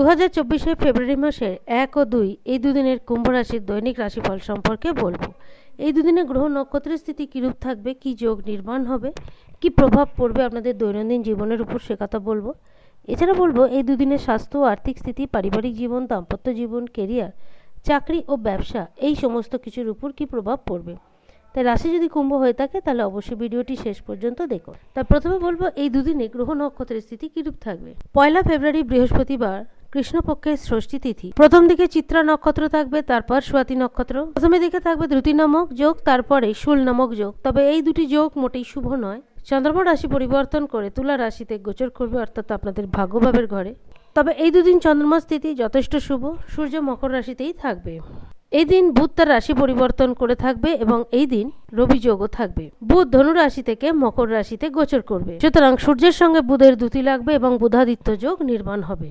দু হাজার চব্বিশে ফেব্রুয়ারি মাসের এক ও দুই এই দুদিনের কুম্ভ রাশির দৈনিক রাশিফল সম্পর্কে বলব। এই দুদিনে গ্রহ নক্ষত্রের স্থিতি কীরূপ থাকবে? কী যোগ নির্মাণ হবে? কী প্রভাব পড়বে আপনাদের দৈনন্দিন জীবনের উপর সে কথা বলব। এছাড়া বলব, এই দুদিনের স্বাস্থ্য, আর্থিক স্থিতি, পারিবারিক জীবন, দাম্পত্য জীবন কেরিয়ার চাকরি ও ব্যবসা এই সমস্ত কিছুর উপর কী প্রভাব পড়বে? তাই রাশি যদি কুম্ভ হয়ে থাকে, তাহলে অবশ্যই ভিডিওটি শেষ পর্যন্ত দেখুন। তাই প্রথমে বলব, এই দুদিনে গ্রহ নক্ষত্রের স্থিতি কিরূপ থাকবে? পয়লা ফেব্রুয়ারি বৃহস্পতিবার কৃষ্ণপক্ষের ষষ্ঠী তিথি। প্রথম দিকে চিত্রা নক্ষত্র থাকবে, তারপর স্বাতি নক্ষত্র। প্রথমে দিকে থাকবে দ্রুতি নামক যোগ, তারপরে শুল নামক যোগ। তবে এই দুটি যোগ মোটেই শুভ নয়। চন্দ্রমা রাশি পরিবর্তন করে তুলা রাশিতে গোচর করবে, অর্থাৎ আপনাদের ভাগ্যভাবের ঘরে। তবে এই দুদিন চন্দ্রমা স্থিতি যথেষ্ট শুভ, সূর্য মকর রাশিতেই থাকবে। এই দিন বুধ তার রাশি পরিবর্তন করে থাকবে এবং এই দিন রবি যোগও থাকবে। বুধ ধনু রাশি থেকে মকর রাশিতে গোচর করবে। সুতরাং সূর্যের সঙ্গে বুধের দুতি লাগবে এবং বুধাদিত্য যোগ নির্মাণ হবে।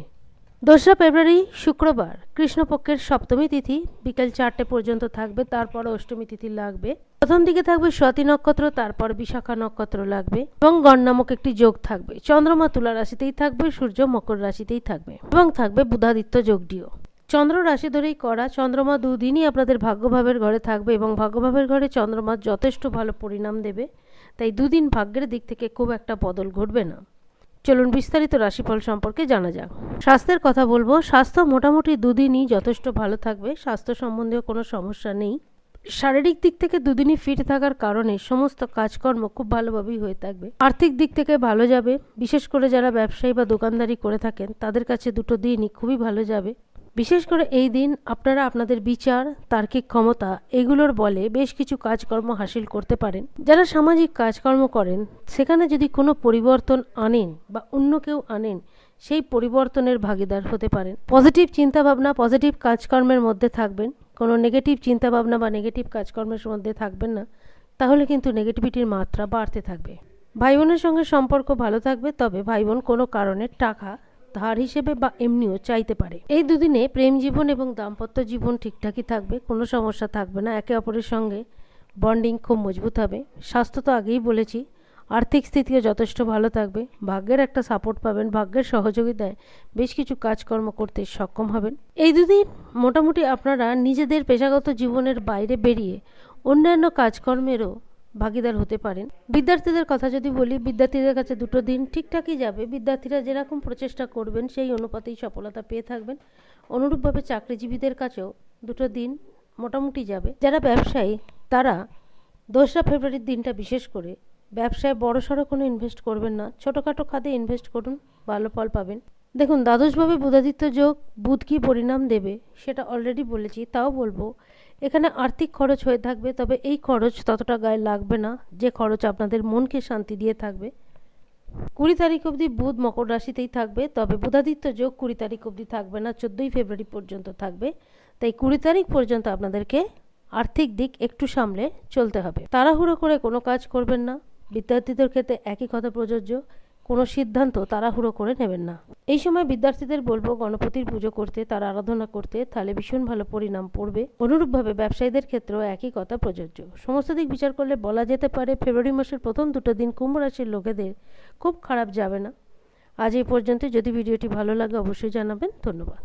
দোসরা ফেব্রুয়ারি, শুক্রবার, কৃষ্ণপক্ষের সপ্তমী তিথি, বিকেল চারটে পর্যন্ত থাকবে, তারপর অষ্টমী তিথি লাগবে। প্রথম দিকে থাকবে স্বাতি নক্ষত্র, তারপর বিশাখা নক্ষত্র লাগবে এবং গণ নামক একটি যোগ থাকবে। চন্দ্রমা তুলা রাশিতেই থাকবে, সূর্য মকর রাশিতেই থাকবে এবং থাকবে বুধাদিত্য যোগটিও। চন্দ্র রাশি ধরেই করা, চন্দ্রমা দুদিনই আপনাদের ভাগ্যভাবের ঘরে থাকবে এবং ভাগ্যভাবের ঘরে চন্দ্রমা যথেষ্ট ভালো পরিণাম দেবে। তাই দুদিন ভাগ্যের দিক থেকে খুব একটা বদল ঘটবে না। চলুন বিস্তারিত রাশিফল সম্পর্কে জানা যাক। স্বাস্থ্যের কথা বলব, স্বাস্থ্য মোটামুটি দুদিনই যথেষ্ট ভালো থাকবে, স্বাস্থ্য সম্বন্ধীয় কোনো সমস্যা নেই। শারীরিক দিক থেকে দুদিনই ফিট থাকার কারণে সমস্ত কাজকর্ম খুব ভালোভাবেই হয়ে থাকবে। আর্থিক দিক থেকে ভালো যাবে, বিশেষ করে যারা ব্যবসায়ী বা দোকানদারি করে থাকেন, তাদের কাছে দুটো দিনই খুবই ভালো যাবে। বিশেষ করে এই দিন আপনারা আপনাদের বিচার, তার্কিক ক্ষমতা এগুলোর বলে বেশ কিছু কাজকর্ম হাসিল করতে পারেন। যারা সামাজিক কাজকর্ম করেন, সেখানে যদি কোনো পরিবর্তন আনেন বা অন্য কেউ আনেন, সেই পরিবর্তনের ভাগিদার হতে পারেন। পজিটিভ চিন্তাভাবনা পজিটিভ কাজকর্মের মধ্যে থাকবেন। কোনো নেগেটিভ চিন্তাভাবনা বা নেগেটিভ কাজকর্মের মধ্যে থাকবেন না। তাহলে কিন্তু নেগেটিভিটির মাত্রা বাড়তে থাকবে। ভাই বোনের সঙ্গে সম্পর্ক ভালো থাকবে, তবে ভাই বোন কোনো কারণে টাকা ধার হিসেবে বা এমনিও চাইতে পারে। এই দুদিনে প্রেম জীবন এবং দাম্পত্য জীবন ঠিকঠাকই থাকবে, কোনো সমস্যা থাকবে না। একে অপরের সঙ্গে বন্ডিং খুব মজবুত হবে। স্বাস্থ্য তো আগেই বলেছি, আর্থিক স্থিতিও যথেষ্ট ভালো থাকবে। ভাগ্যের একটা সাপোর্ট পাবেন, ভাগ্যের সহযোগিতায় বেশ কিছু কাজকর্ম করতে সক্ষম হবেন। এই দুদিন মোটামুটি আপনারা নিজেদের পেশাগত জীবনের বাইরে বেরিয়ে অন্যান্য কাজকর্মেরও ভাগিদার হতে পারেন। বিদ্যার্থীদের কথা যদি বলি, বিদ্যার্থীদের কাছে দুটো দিন ঠিকঠাকই যাবে। বিদ্যার্থীরা যেরকম প্রচেষ্টা করবেন, সেই অনুপাতেই সফলতা পেয়ে থাকবেন। অনুরূপভাবে চাকরিজীবীদের কাছেও দুটো দিন মোটামুটি যাবে। যারা ব্যবসায়ী, তারা দোসরা ফেব্রুয়ারির দিনটা বিশেষ করে ব্যবসায় বড় সড়ো কোনো ইনভেস্ট করবেন না। ছোটোখাটো খাতে ইনভেস্ট করুন, ভালো ফল পাবেন। দেখুন, দ্বাদশভাবে বুধাদিত্য যোগ বুধ কী পরিণাম দেবে, সেটা অলরেডি বলেছি, তাও বলব এখানে আর্থিক খরচ হয়ে থাকবে, তবে এই খরচ ততটা গায়ে লাগবে না, যে খরচ আপনাদের মনকে শান্তি দিয়ে থাকবে। কুড়ি তারিখ অবধি বুধ মকর রাশিতেই থাকবে, তবে বুধাদিত্য যোগ কুড়ি তারিখ অবধি থাকবে না, চোদ্দোই ফেব্রুয়ারি পর্যন্ত থাকবে। তাই কুড়ি তারিখ পর্যন্ত আপনাদেরকে আর্থিক দিক একটু সামলে চলতে হবে। তাড়াহুড়ো করে কোনো কাজ করবেন না। বিদ্যার্থীদের ক্ষেত্রে একই কথা প্রযোজ্য। কোনো সিদ্ধান্ত তাড়াহুড়ো করে নেবেন না। এই সময় বিদ্যার্থীদের বলব, গণপতির পুজো করতে, তার আরাধনা করতে তাহলে ভীষণ ভালো পরিণাম পড়বে। অনুরূপভাবে ব্যবসায়ীদের ক্ষেত্রেও একই কথা প্রযোজ্য। সমস্ত দিক বিচার করলে বলা যেতে পারে, ফেব্রুয়ারি মাসের প্রথম দুটো দিন কুম্ভ রাশির লোকেদের খুব খারাপ যাবে না। আজ এই পর্যন্ত যদি ভিডিওটি ভালো লাগে, অবশ্যই জানাবেন। ধন্যবাদ।